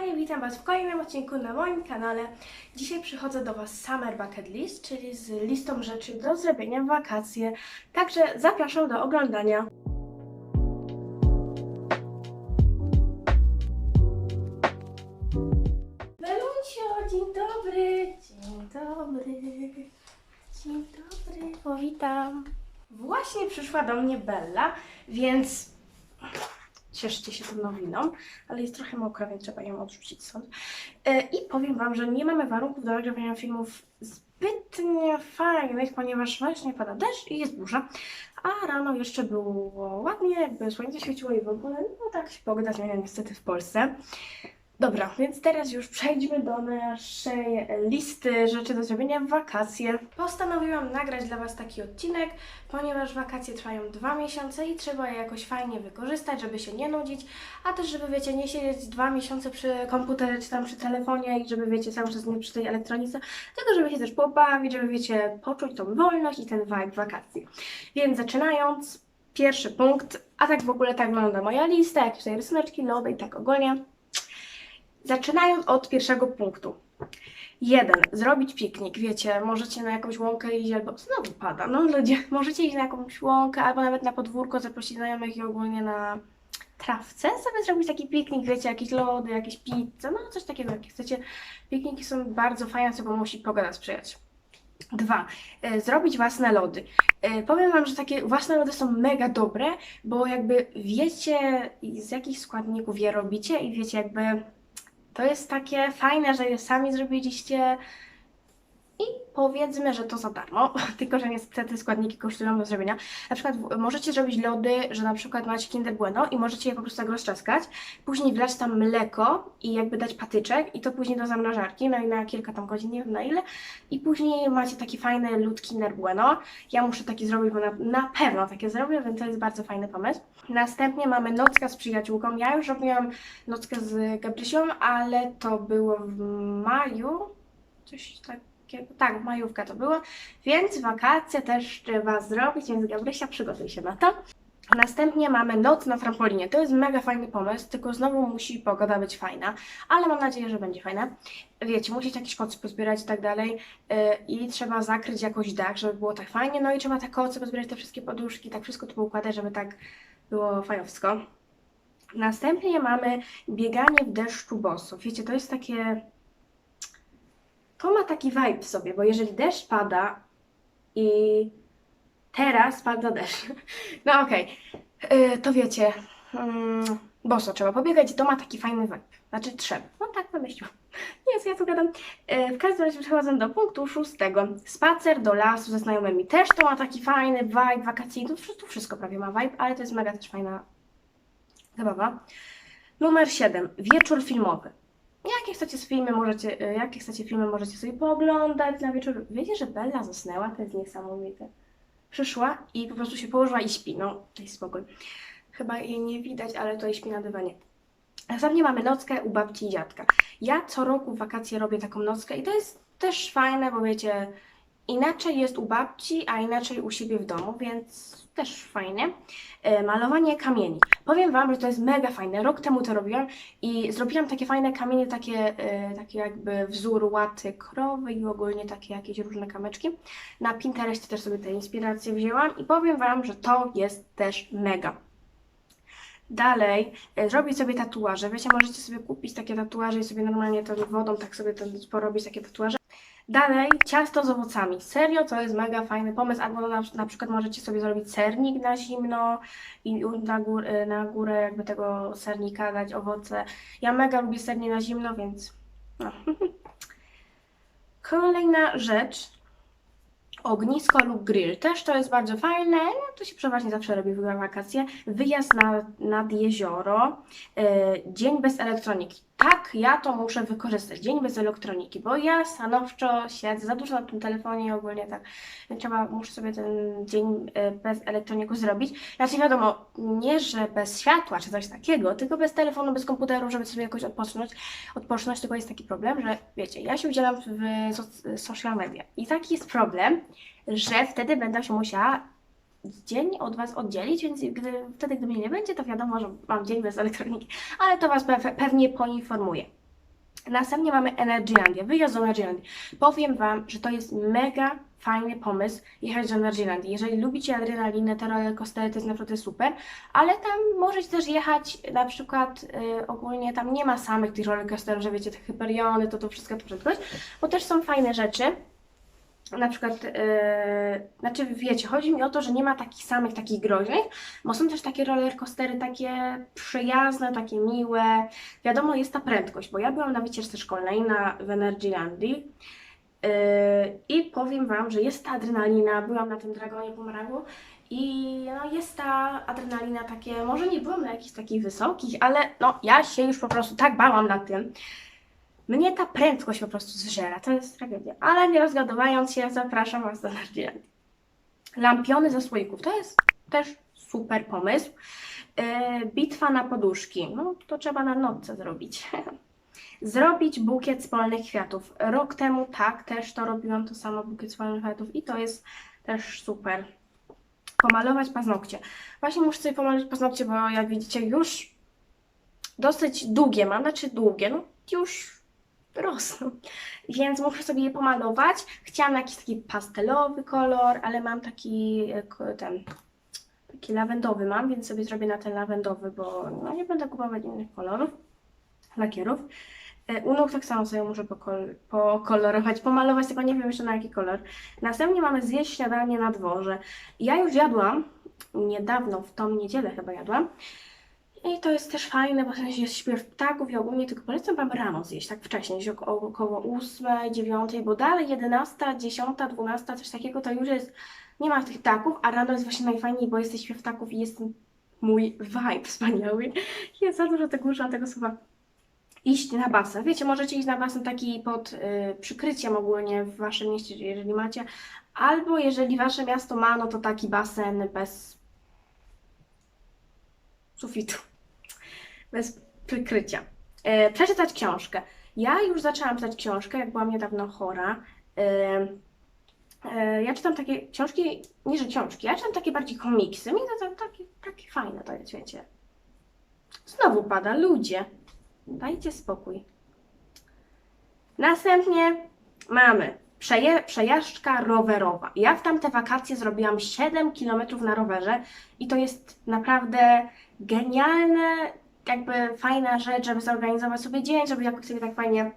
Kochani, witam Was w kolejnym odcinku na moim kanale. Dzisiaj przychodzę do Was Summer Bucket List, czyli z listą rzeczy do zrobienia w wakacje. Także zapraszam do oglądania. Beluncio, dzień dobry, dzień dobry, dzień dobry, powitam. Właśnie przyszła do mnie Bella, więc cieszcie się tą nowiną, ale jest trochę mokra, więc trzeba ją odrzucić stąd. E, I powiem Wam, że nie mamy warunków do nagrywania filmów zbytnio fajnych, ponieważ właśnie pada deszcz i jest burza, a rano jeszcze było ładnie, jakby słońce świeciło i w ogóle, no tak się pogoda zmienia niestety w Polsce. Dobra, więc teraz już przejdźmy do naszej listy rzeczy do zrobienia w wakacje. Postanowiłam nagrać dla Was taki odcinek, ponieważ wakacje trwają dwa miesiące i trzeba je jakoś fajnie wykorzystać, żeby się nie nudzić, a też żeby, wiecie, nie siedzieć dwa miesiące przy komputerze czy tam przy telefonie i żeby, wiecie, cały czas nie przy tej elektronice, tylko żeby się też pobawić, żeby, wiecie, poczuć tą wolność i ten vibe wakacji. Więc zaczynając, pierwszy punkt, a tak w ogóle tak wygląda moja lista, jakieś tutaj rysuneczki, lody i tak ogólnie. Zaczynając od pierwszego punktu. Jeden, zrobić piknik. Wiecie, możecie na jakąś łąkę iść, albo znowu pada, no ludzie, możecie iść na jakąś łąkę, albo nawet na podwórko, zaprosić znajomych i ogólnie na trawce sobie zrobić taki piknik, wiecie, jakieś lody, jakieś pizze, no coś takiego, jak chcecie. Pikniki są bardzo fajne, tylko musi pogoda sprzyjać. Dwa, e, zrobić własne lody. E, powiem Wam, że takie własne lody są mega dobre, bo jakby wiecie z jakich składników je robicie i wiecie jakby to jest takie fajne, że sami zrobiliście i powiedzmy, że to za darmo, tylko że niestety składniki kosztują do zrobienia. Na przykład możecie zrobić lody, że na przykład macie Kinder Bueno i możecie je po prostu tak rozczaskać, później wlać tam mleko i jakby dać patyczek i to później do zamrażarki, no i na kilka tam godzin, nie wiem na ile i później macie taki fajny lód Kinder Bueno. Ja muszę taki zrobić, bo na, na pewno takie zrobię, więc to jest bardzo fajny pomysł. Następnie mamy nockę z przyjaciółką. Ja już robiłam nockę z Gabrysią, ale to było w maju, coś tak, majówka to było, więc wakacje też trzeba zrobić, więc Gabrysia przygotuj się na to. Następnie mamy noc na trampolinie. To jest mega fajny pomysł, tylko znowu musi pogoda być fajna, ale mam nadzieję, że będzie fajna. Wiecie, musicie jakieś kocy pozbierać i tak dalej yy, i trzeba zakryć jakoś dach, żeby było tak fajnie, no i trzeba te koce pozbierać, te wszystkie poduszki, tak wszystko tu poukładać, żeby tak było fajowsko. Następnie mamy bieganie w deszczu boso. Wiecie, to jest takie. To ma taki vibe w sobie, bo jeżeli deszcz pada i teraz pada deszcz, no okej, Yy, to wiecie, mm, boso trzeba pobiegać to ma taki fajny vibe. Znaczy trzeba. No tak wymyśliłam. Nie, co ja tu gadam. Yy, w każdym razie przechodzę do punktu szóstego. Spacer do lasu ze znajomymi. Też to ma taki fajny vibe wakacyjny. Tu wszystko prawie ma vibe, ale to jest mega też fajna zabawa. Numer 7. Wieczór filmowy. Jakie chcecie filmy możecie, y, jakie chcecie filmy możecie sobie pooglądać na wieczór. Wiecie, że Bella zasnęła? To jest niesamowite. Przyszła i po prostu się położyła i śpi. No, daj spokój. Chyba jej nie widać, ale tutaj śpi na dywanie. Następnie mamy nockę u babci i dziadka. Ja co roku w wakacje robię taką nockę i to jest też fajne, bo wiecie, inaczej jest u babci, a inaczej u siebie w domu, więc też fajnie. E, Malowanie kamieni. Powiem Wam, że to jest mega fajne. Rok temu to robiłam i zrobiłam takie fajne kamienie, takie, e, takie jakby wzór łaty krowy i ogólnie takie jakieś różne kamyczki. Na Pinterestie też sobie te inspiracje wzięłam i powiem Wam, że to jest też mega. Dalej, e, zrobić sobie tatuaże. Wiecie, możecie sobie kupić takie tatuaże i sobie normalnie tą wodą tak sobie ten, porobić takie tatuaże. Dalej, ciasto z owocami. Serio, to jest mega fajny pomysł. Albo na, na przykład możecie sobie zrobić sernik na zimno i na, gór, e, na górę jakby tego sernika dać owoce. Ja mega lubię sernie na zimno, więc no. Kolejna rzecz. Ognisko lub grill. Też to jest bardzo fajne. No, to się przeważnie zawsze robi w wakacje. Wyjazd na, nad jezioro. E, dzień bez elektroniki. Tak, ja to muszę wykorzystać. Dzień bez elektroniki, bo ja stanowczo siedzę za dużo na tym telefonie i ogólnie tak. Trzeba, muszę sobie ten dzień e, bez elektroniku zrobić. Znaczy wiadomo, nie, że bez światła czy coś takiego, tylko bez telefonu, bez komputeru, żeby sobie jakoś odpocząć, odpocząć, tylko jest taki problem, że wiecie, ja się udzielam w so- social media i taki jest problem, że wtedy będę się musiała dzień od Was oddzielić, więc gdy, wtedy, gdy mnie nie będzie, to wiadomo, że mam dzień bez elektroniki, ale to Was pe- pewnie poinformuję. Następnie mamy Energylandię, wyjazd do Energylandii. Powiem Wam, że to jest mega fajny pomysł jechać do Energylandii. Jeżeli lubicie adrenalinę, te rollercoastery to jest naprawdę super, ale tam możecie też jechać na przykład y, ogólnie tam nie ma samych tych rollercoasterów, że wiecie, te hyperiony, to to wszystko to prędkość, bo też są fajne rzeczy. Na przykład, yy, znaczy wiecie, chodzi mi o to, że nie ma takich samych, takich groźnych, bo są też takie rollercoastery takie przyjazne, takie miłe. Wiadomo, jest ta prędkość, bo ja byłam na wycieczce szkolnej na, w Energylandii yy, i powiem Wam, że jest ta adrenalina, byłam na tym dragonie pomarangu i no, jest ta adrenalina takie, może nie byłam na jakichś takich wysokich, ale no ja się już po prostu tak bałam na tym, mnie ta prędkość po prostu zżera, to jest tragedia. Ale nie rozgadywając się, zapraszam Was do Energylandii. Lampiony ze słoików, to jest też super pomysł. Yy, bitwa na poduszki, no to trzeba na nocce zrobić. Zrobić bukiet z polnych kwiatów. Rok temu tak, też to robiłam, to samo bukiet z polnych kwiatów i to jest też super. Pomalować paznokcie. Właśnie muszę sobie pomalować paznokcie, bo jak widzicie już dosyć długie mam, znaczy długie, no już rosną. Więc muszę sobie je pomalować. Chciałam jakiś taki pastelowy kolor, ale mam taki e, ten taki lawendowy mam, więc sobie zrobię na ten lawendowy, bo no, nie będę kupować innych kolorów, lakierów. E, U nóg tak samo sobie muszę pokol- pokolorować, pomalować, tylko nie wiem jeszcze na jaki kolor. Następnie mamy zjeść śniadanie na dworze. Ja już jadłam, niedawno, w tą niedzielę chyba jadłam, i to jest też fajne, bo jest śpiew ptaków i ogólnie tylko polecam Wam rano zjeść, tak wcześnie, gdzieś około, około 8, 9, bo dalej 11, 10, 12, coś takiego to już jest, nie ma tych ptaków, a rano jest właśnie najfajniej, bo jest śpiew ptaków i jest mój vibe wspaniały. Jest za dużo tego użyłam tego słowa. Iść na basen. Wiecie, możecie iść na basen taki pod y, przykryciem ogólnie w Waszym mieście, jeżeli macie, albo jeżeli Wasze miasto ma, no to taki basen bez sufitu bez przykrycia. E, przeczytać książkę. Ja już zaczęłam czytać książkę, jak byłam niedawno chora. E, e, ja czytam takie książki, nie że książki, ja czytam takie bardziej komiksy. Mi to, to takie, takie fajne to jest, wiecie. Znowu pada, ludzie. Dajcie spokój. Następnie mamy przeje, przejażdżka rowerowa. Ja w tamte wakacje zrobiłam 7 km na rowerze i to jest naprawdę genialne, jakby fajna rzecz, żeby zorganizować sobie dzień, żeby jakoś sobie tak fajnie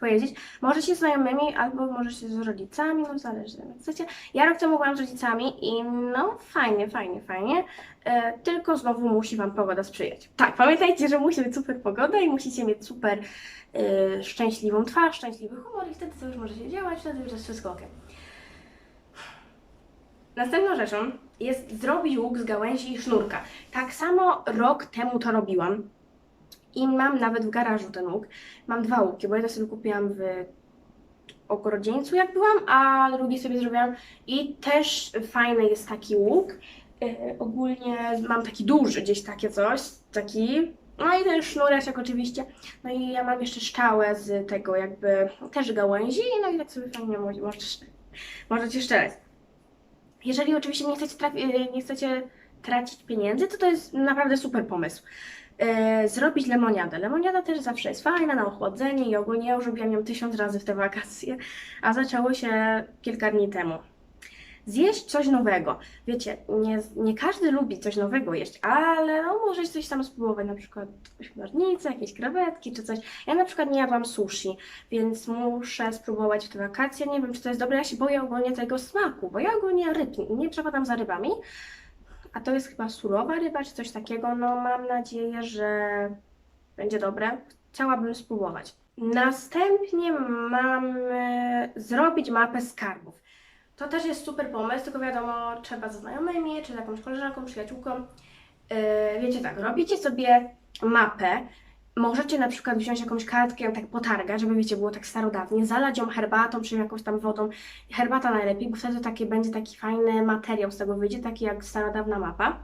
pojeździć. Możecie z znajomymi albo możecie z rodzicami, no zależy jak chcecie. Ja rok temu byłam z rodzicami i no fajnie, fajnie, fajnie. E, tylko znowu musi Wam pogoda sprzyjać. Tak, pamiętajcie, że musi być super pogoda i musicie mieć super e, szczęśliwą twarz, szczęśliwy humor i wtedy to już możecie działać, wtedy już jest wszystko ok. Następną rzeczą jest zrobić łuk z gałęzi i sznurka. Tak samo rok temu to robiłam. I mam nawet w garażu ten łuk. Mam dwa łuki, bo jeden sobie kupiłam w ogrodzieńcu jak byłam, a drugi sobie zrobiłam. I też fajny jest taki łuk. E, ogólnie mam taki duży gdzieś takie coś, taki. No i ten sznureczek oczywiście. No i ja mam jeszcze szczałę z tego jakby też gałęzi. No i tak sobie fajnie mo- możesz, możecie szczelać. Jeżeli oczywiście nie chcecie, trafi- nie chcecie tracić pieniędzy, to to jest naprawdę super pomysł. E, zrobić lemoniadę. Lemoniada też zawsze jest fajna na ochłodzenie i ogólnie ja już robiłam ją tysiąc razy w te wakacje, a zaczęło się kilka dni temu. Zjeść coś nowego. Wiecie, nie, nie każdy lubi coś nowego jeść, ale no, możesz coś tam spróbować, na przykład śmiernice, jakieś krewetki czy coś. Ja na przykład nie jadłam sushi, więc muszę spróbować w te wakacje. Nie wiem, czy to jest dobre, ja się boję ogólnie tego smaku, bo ja ogólnie ryb nie przepadam za rybami, a to jest chyba surowa ryba, czy coś takiego. No mam nadzieję, że będzie dobre. Chciałabym spróbować. Następnie mamy zrobić mapę skarbów. To też jest super pomysł, tylko wiadomo, trzeba ze znajomymi, czy z jakąś koleżanką, przyjaciółką. Yy, wiecie tak, robicie sobie mapę, Możecie na przykład wziąć jakąś kartkę, tak potargać, żeby wiecie, było tak starodawnie, zalać ją herbatą czy jakąś tam wodą. Herbata najlepiej, bo wtedy taki, będzie taki fajny materiał z tego wyjdzie, taki jak starodawna mapa.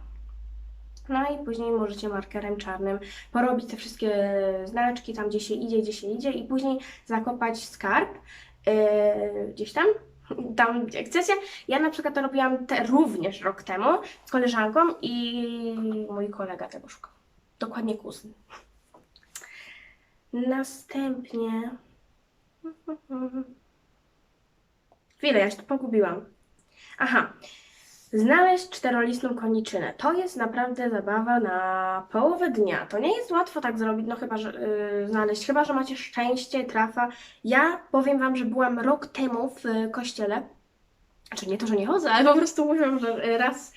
No i później możecie markerem czarnym porobić te wszystkie znaczki, tam gdzie się idzie, gdzie się idzie i później zakopać skarb yy, gdzieś tam, tam gdzie chcecie. Ja na przykład to robiłam te, również rok temu z koleżanką i mój kolega tego szukał. Dokładnie kuzyn. Następnie. Chwilę, ja się tu pogubiłam. Aha. Znaleźć czterolistną koniczynę. To jest naprawdę zabawa na połowę dnia. To nie jest łatwo tak zrobić, no chyba, że yy, znaleźć, chyba, że macie szczęście, trafa. Ja powiem Wam, że byłam rok temu w kościele. Znaczy nie to, że nie chodzę, ale po prostu mówię, że y, raz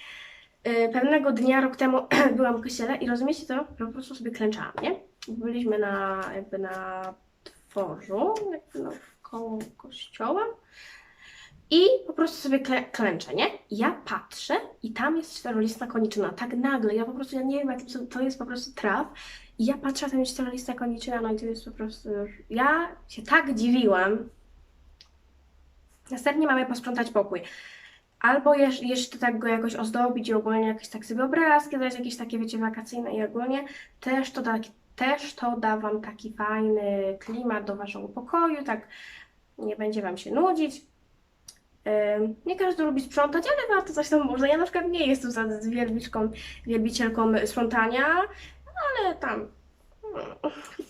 y, pewnego dnia, rok temu byłam w kościele i rozumiecie to? Po prostu sobie klęczałam, nie? Byliśmy na jakby na dworzu, jakby no, koło kościoła. I po prostu sobie klę, klęczę, nie? Ja patrzę i tam jest czterolistna koniczyna. Tak nagle, ja po prostu, ja nie wiem, jak to, to jest po prostu traw. I ja patrzę, a tam jest czterolistna koniczyna, no i to jest po prostu. Ja się tak dziwiłam. Następnie mamy posprzątać pokój. Albo jeszcze tak go jakoś ozdobić i ogólnie jakieś tak sobie obrazki dać, jakieś takie, wiecie, wakacyjne i ogólnie też to da, też to da Wam taki fajny klimat do Waszego pokoju, tak nie będzie Wam się nudzić. Nie każdy lubi sprzątać, ale warto coś tam można. Ja na przykład nie jestem za wielbiczką, wielbicielką sprzątania, ale tam mm,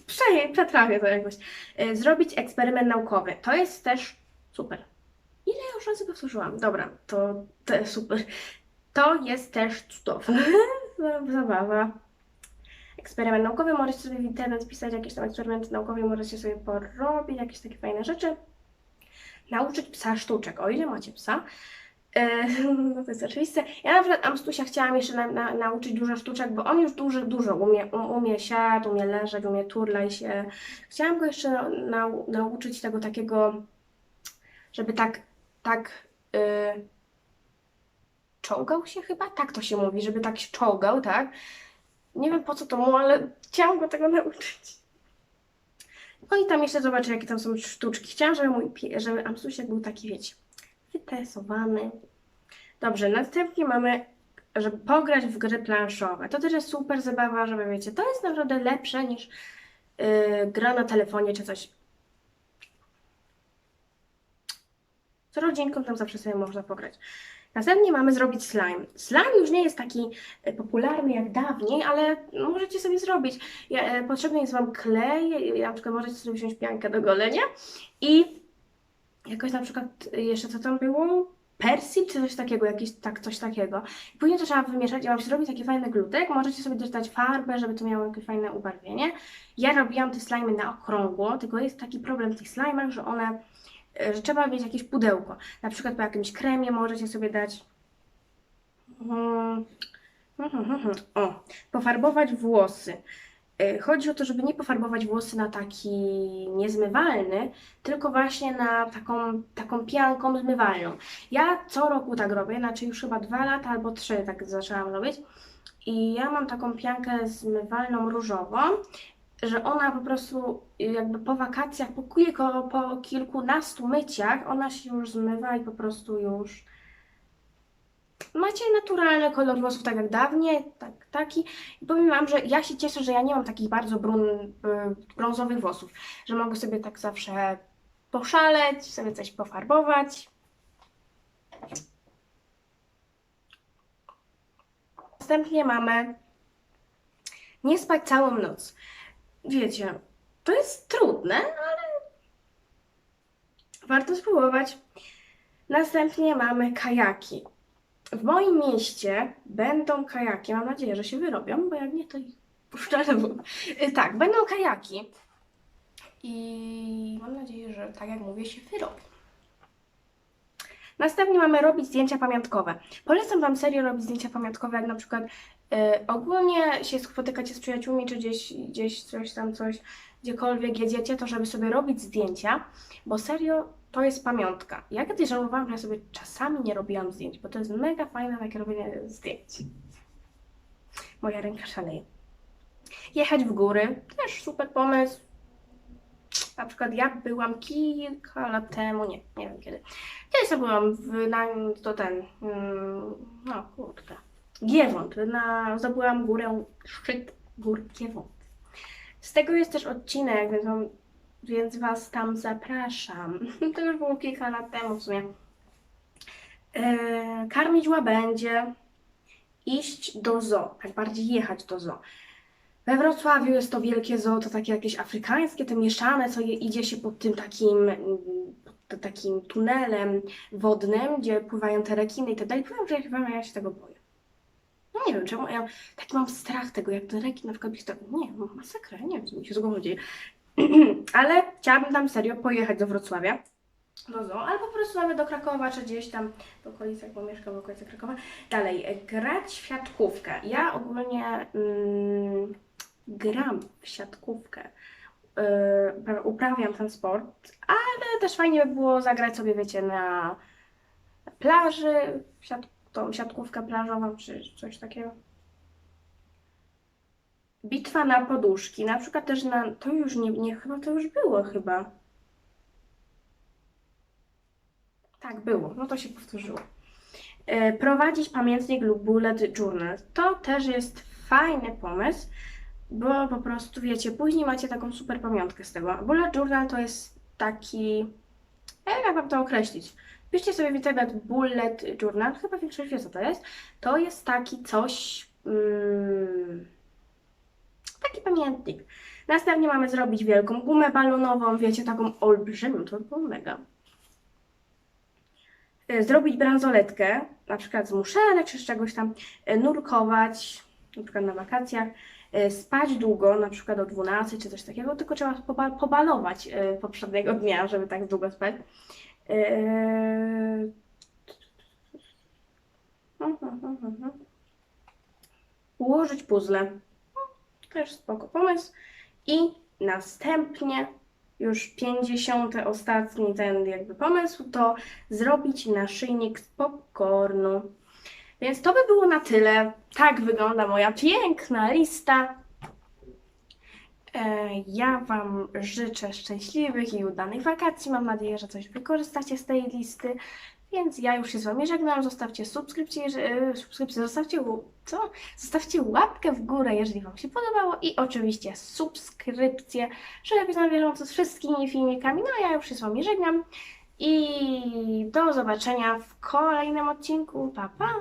prze- przetrawię to jakoś. Y, Zrobić eksperyment naukowy. To jest też super. Ile ja już razy powtórzyłam? Dobra, to, to super. To jest też cudowne. Zabawa. Eksperyment naukowy. Możecie sobie w internet wpisać jakieś tam eksperymenty naukowe, możecie sobie porobić jakieś takie fajne rzeczy nauczyć psa sztuczek, o ile macie psa. No to jest oczywiste. Ja na przykład Amstusia chciałam jeszcze na, na, nauczyć dużo sztuczek, bo on już dużo, dużo umie, um, umie siadł, umie leżeć, umie turlać się. Chciałam go jeszcze na, nau- nauczyć tego takiego, żeby tak, tak y, czołgał się chyba? Tak to się mówi, żeby tak się czołgał, tak? Nie wiem po co to mu, ale chciałam go tego nauczyć. No i tam jeszcze zobaczę, jakie tam są sztuczki. Chciałam, żeby mój żeby Amstusiek był taki, wiecie, wytresowany. Dobrze, następnie mamy, żeby pograć w gry planszowe. To też jest super zabawa, żeby wiecie, to jest naprawdę lepsze niż yy, gra na telefonie czy coś. Z rodzinką tam zawsze sobie można pograć. Następnie mamy zrobić slime. Slime już nie jest taki e, popularny jak dawniej, ale możecie sobie zrobić. E, potrzebny jest Wam klej, na przykład możecie sobie wziąć piankę do golenia i jakoś na przykład e, jeszcze co tam było? Persil czy coś takiego, jakieś tak, coś takiego. Później to trzeba wymieszać i Wam się zrobi taki fajny glutek. Możecie sobie też dać farbę, żeby to miało jakieś fajne ubarwienie. Ja robiłam te slimy na okrągło, tylko jest taki problem w tych slimach, że one że trzeba mieć jakieś pudełko. Na przykład po jakimś kremie możecie sobie dać. Mhm. O, pofarbować włosy. Y, Chodzi o to, żeby nie pofarbować włosy na taki niezmywalny, tylko właśnie na taką, taką pianką zmywalną. Ja co roku tak robię, znaczy już chyba dwa lata albo trzy tak zaczęłam robić. I ja mam taką piankę zmywalną różową, że ona po prostu jakby po wakacjach, po, kilku, po kilkunastu myciach, ona się już zmywa i po prostu już macie naturalny kolor włosów, tak jak dawniej, tak, taki. I powiem Wam, że ja się cieszę, że ja nie mam takich bardzo brun, y, brązowych włosów, że mogę sobie tak zawsze poszaleć, sobie coś pofarbować. Następnie mamy nie spać całą noc. Wiecie, to jest trudne, ale warto spróbować. Następnie mamy kajaki. W moim mieście będą kajaki. Mam nadzieję, że się wyrobią, bo jak nie, to ich puszczę. Y, Tak, będą kajaki. I mam nadzieję, że tak jak mówię, się wyrobią. Następnie mamy robić zdjęcia pamiątkowe. Polecam Wam serio robić zdjęcia pamiątkowe, jak na przykład ogólnie się spotykacie z przyjaciółmi, czy gdzieś, gdzieś coś tam, coś, gdziekolwiek jedziecie, to żeby sobie robić zdjęcia, bo serio to jest pamiątka. Ja kiedyś żałowałam, że ja sobie czasami nie robiłam zdjęć, bo to jest mega fajne takie robienie zdjęć. Moja ręka szaleje. Jechać w góry, też super pomysł. Na przykład ja byłam kilka lat temu, nie, nie wiem kiedy. Kiedyś to byłam w, na, to ten, mm, no kurde, Giewont, na, górę, szczyt gór Giewont. Z tego jest też odcinek, więc, wam, więc Was tam zapraszam. To już było kilka lat temu w sumie. E, karmić łabędzie, iść do zoo, tak bardziej jechać do zoo. We Wrocławiu jest to wielkie zoo, to takie jakieś afrykańskie, te mieszane, co je, idzie się pod tym takim, pod takim tunelem wodnym, gdzie pływają te rekiny i tak. Powiem, że ja się tego boję. No nie wiem, czemu ja taki mam strach tego, jak ten rekin na przykład tak, nie, no masakra, nie wiem, co mi się z głową dzieje. Ale chciałabym tam serio pojechać do Wrocławia, do zoo, albo po prostu nawet do Krakowa, czy gdzieś tam w okolicach, bo mieszkam w okolicach Krakowa. Dalej, grać w siatkówkę. Ja ogólnie mm, gram w siatkówkę. Yy, uprawiam ten sport, ale też fajnie by było zagrać sobie, wiecie, na plaży, siat, tą siatkówkę plażową, czy coś takiego. Bitwa na poduszki, na przykład też na, to już nie, nie, chyba to już było chyba. Tak, było, no to się powtórzyło. E, Prowadzić pamiętnik lub bullet journal. To też jest fajny pomysł, bo po prostu wiecie, później macie taką super pamiątkę z tego. Bullet journal to jest taki, wiem jak wam to określić. Piszcie sobie w internet bullet journal, chyba większość wie co to jest. To jest taki coś, mm, taki pamiętnik. Następnie mamy zrobić wielką gumę balonową, wiecie, taką olbrzymią, to by było mega. Y, Zrobić bransoletkę, na przykład z muszelek czy z czegoś tam, y, nurkować, na przykład na wakacjach, spać długo, na przykład o 12 czy coś takiego, tylko trzeba poba- pobalować poprzedniego dnia, żeby tak długo spać. Y, Ułożyć puzzle. Też spoko pomysł. I następnie już 50. ostatni ten jakby pomysł to zrobić naszyjnik z popcornu. Więc to by było na tyle. Tak wygląda moja piękna lista. E, Ja Wam życzę szczęśliwych i udanych wakacji. Mam nadzieję, że coś wykorzystacie z tej listy. Więc ja już się z Wami żegnam. Zostawcie subskrypcję, e, subskrypcję zostawcie, co? Zostawcie łapkę w górę, jeżeli Wam się podobało i oczywiście subskrypcję, żeby być na bieżąco z wszystkimi filmikami. No a ja już się z Wami żegnam i do zobaczenia w kolejnym odcinku. Pa, pa!